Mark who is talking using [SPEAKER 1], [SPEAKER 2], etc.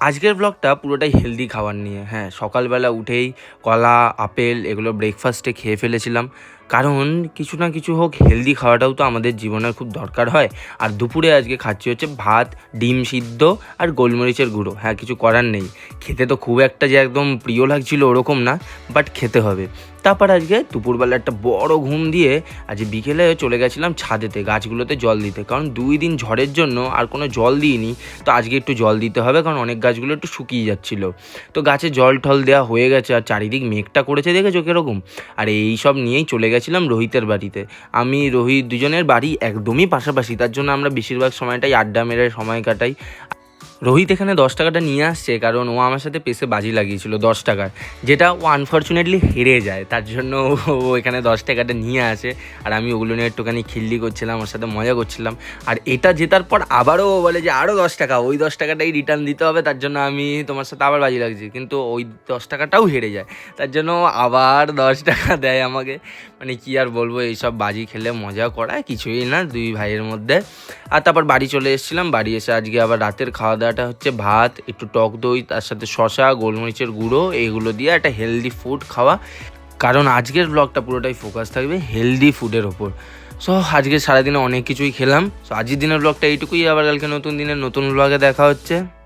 [SPEAKER 1] আজকের ব্লগটা পুরোটাই হেলদি খাবার নিয়ে। হ্যাঁ সকালবেলা উঠেই কলা, আপেল এগুলো ব্রেকফাস্টে খেয়ে ফেলেছিলাম। কারণ কিছু না কিছু হোক হেলদি খাওয়াটাও তো আমাদের জীবনের খুব দরকার হয়। আর দুপুরে আজকে খাচ্ছি হচ্ছে ভাত, ডিম সিদ্ধ আর গোলমরিচের গুঁড়ো। হ্যাঁ কিছু করার নেই। খেতে তো খুব একটা যে একদম প্রিয় লাগছিল ওরকম না বাট খেতে হবে। তারপর আজকে দুপুরবেলা একটা বড় ঘুম দিয়ে আজ বিকেলে চলে গেছিলাম ছাদেতে, গাছগুলোতে জল দিতে। কারণ দুই দিন ঝড়ের জন্য আর কোনো জল দিইনি। তো আজকে একটু জল দিতে হবে, কারণ অনেক গাছগুলো একটু শুকিয়ে যাচ্ছিল। তো গাছে জল টল দেওয়া হয়ে গেছে আর চারিদিক মেঘটা করেছে, দেখেছ কীরকম? আর এই সব নিয়েই চলে গেছিলাম রোহিতের বাড়িতে। আমি, রোহিত দুজনের বাড়ি একদমই পাশাপাশি। তার জন্য আমরা বেশিরভাগ সময়টাই আড্ডা মেরে সময় কাটাই। রোহিত এখানে দশ টাকাটা নিয়ে আসছে, কারণ ও আমার সাথে পেসে বাজি লাগিয়েছিল দশ টাকার। যেটা ও আনফর্চুনেটলি হেরে যায়, তার জন্য ও এখানে দশ টাকাটা নিয়ে আসে, আর আমি ওগুলো নিয়ে একটুখানি খিল্লি করছিলাম, ওর সাথে মজা করছিলাম। আর এটা জেতার পর আবারও ও বলে যে আরও দশ টাকা, ওই দশ টাকাটাই রিটার্ন দিতে হবে, তার জন্য আমি তোমার সাথে আবার বাজি লাগছি কিন্তু ওই দশ টাকাটাও হেরে যায়। তার জন্য আবার দশ টাকা দেয় আমাকে। মানে কি আর বলব, এইসব বাজি খেলে মজা করায়, কিছুই না, দুই ভাইয়ের মধ্যে। আর তারপর বাড়ি চলে এসেছিলাম, বাড়ি এসে আজকে আবার রাতের খাওয়া দাওয়াটা হচ্ছে ভাত, একটু টক দই, তার সাথে শশা গোলমরিচের গুঁড়ো, এইগুলো দিয়ে একটা হেলদি ফুড খাওয়া। কারণ আজকের ব্লগটা পুরোটাই ফোকাস থাকবে হেলদি ফুডের ওপর। সো আজকে সারাদিনে অনেক কিছুই খেলাম। সো আজকের দিনের ব্লগটা এইটুকুই। আবার কালকে নতুন দিনের নতুন ব্লগে দেখা হচ্ছে।